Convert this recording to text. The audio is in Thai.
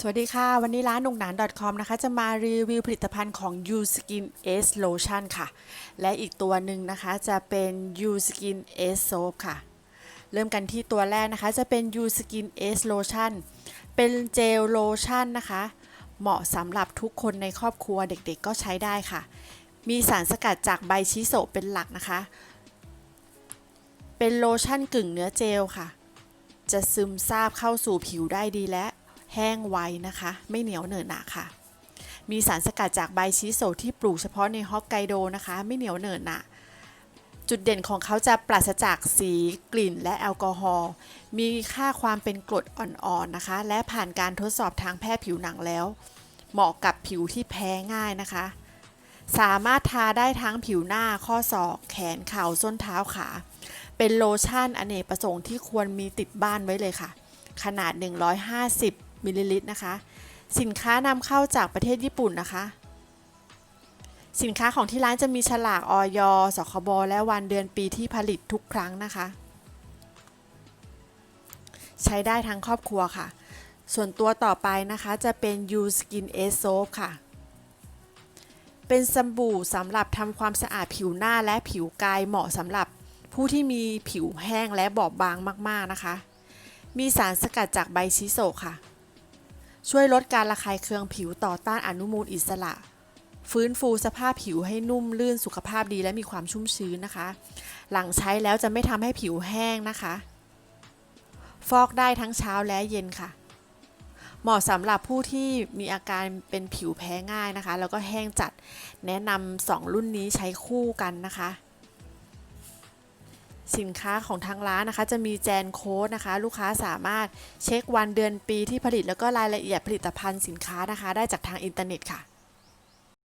สวัสดีค่ะ วันนี้ร้านนุงหนาน .com นะคะ จะมารีวิวผลิตภัณฑ์ของ U Skin S Lotion ค่ะ และอีกตัวหนึ่งนะคะจะเป็น U Skin S Soap ค่ะ เริ่มกันที่ตัวแรกนะคะ จะเป็น U Skin S Lotion เป็นเจลโลชั่นนะคะ เหมาะสำหรับทุกคนในครอบครัวเด็กๆก็ใช้ได้ค่ะ มีสารสกัดจากใบชิโซเป็นหลักนะคะ เป็นโลชั่นกึ่งเนื้อเจลค่ะ จะซึมซาบเข้าสู่ผิวได้ดีและ แห้งไวนะคะ ไม่เหนียวเหนอะหนะค่ะ มีสารสกัดจากใบชิโซที่ปลูกเฉพาะในฮอกไกโดนะคะ ไม่เหนียวเหนอะหนะจุดเด่นของเขาจะปราศจากสีกลิ่นและแอลกอฮอล์ มีค่าความเป็นกรดอ่อนๆนะคะ และผ่านการทดสอบทางแพทย์ผิวหนังแล้ว เหมาะกับผิวที่แพ้ง่ายนะคะ สามารถทาได้ทั้งผิวหน้าข้อศอก แขนเข่าส้นเท้าขา เป็นโลชั่นอเนกประสงค์ที่ควรมีติดบ้านไว้เลยค่ะ ขนาด 150 มิลลิลิตรนะคะ สินค้านำเข้าจากประเทศญี่ปุ่นนะคะ สินค้าของที่ร้านจะมีฉลากออยสคบและวันเดือนปีที่ผลิตทุกครั้งนะคะ ใช้ได้ทั้งครอบครัวค่ะ ส่วนตัวต่อไปนะคะจะเป็น U Skin S Soap ค่ะเป็นสบู่สำหรับทำความสะอาดผิวหน้าและผิวกายเหมาะสำหรับผู้ที่มีผิวแห้งและบอบบางมาก ๆ นะคะ มีสารสกัดจากใบชิโซค่ะ ช่วยลดการระคายเคืองผิวต่อต้านอนุมูลอิสระ ฟื้นฟูสภาพผิวให้นุ่มลื่นสุขภาพดีและมีความชุ่มชื้นนะคะ หลังใช้แล้วจะไม่ทำให้ผิวแห้งนะคะ ฟอกได้ทั้งเช้าและเย็นค่ะ เหมาะสำหรับผู้ที่มีอาการเป็นผิวแพ้ง่ายนะคะ แล้วก็แห้งจัดแนะนำสองรุ่นนี้ใช้คู่กันนะคะ สินค้าของทางร้านนะคะ จะมีแจนโค้ดนะคะ ลูกค้าสามารถเช็ควันเดือนปีที่ผลิตแล้วก็รายละเอียดผลิตภัณฑ์สินค้านะคะ ได้จากทางอินเทอร์เน็ตค่ะ